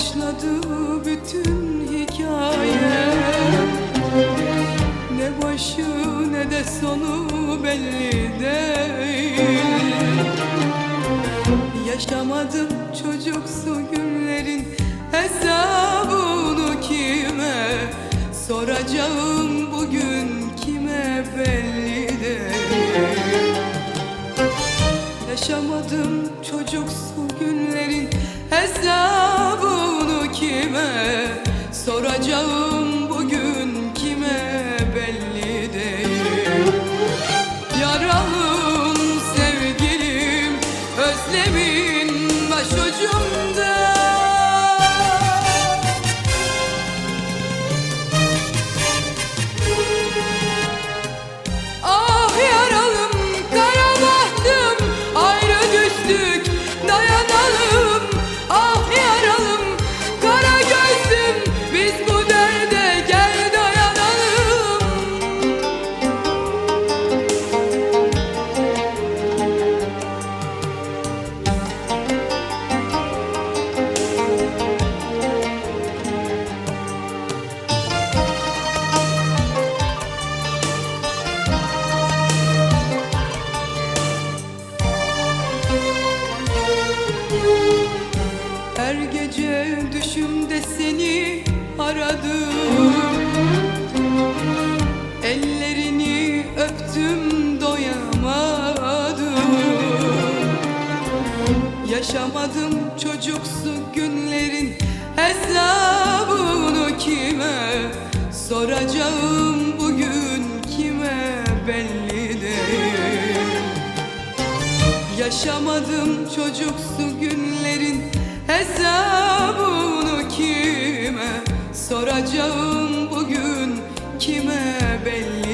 başladı bütün hikaye. Ne başı ne de sonu belli değil. Yaşamadım çocuksu günlerin hesabını kime Soracağım bugün kime belli değil. Yaşamadım çocuksu günlerin hesabı kime Soracağım düşümde seni aradım. Ellerini öptüm doyamadım. Yaşamadım çocuksu günlerin hesabını kime Soracağım bugün kime belli değil Yaşamadım çocuksu günlerin Hesabını kime soracağım bugün kime belli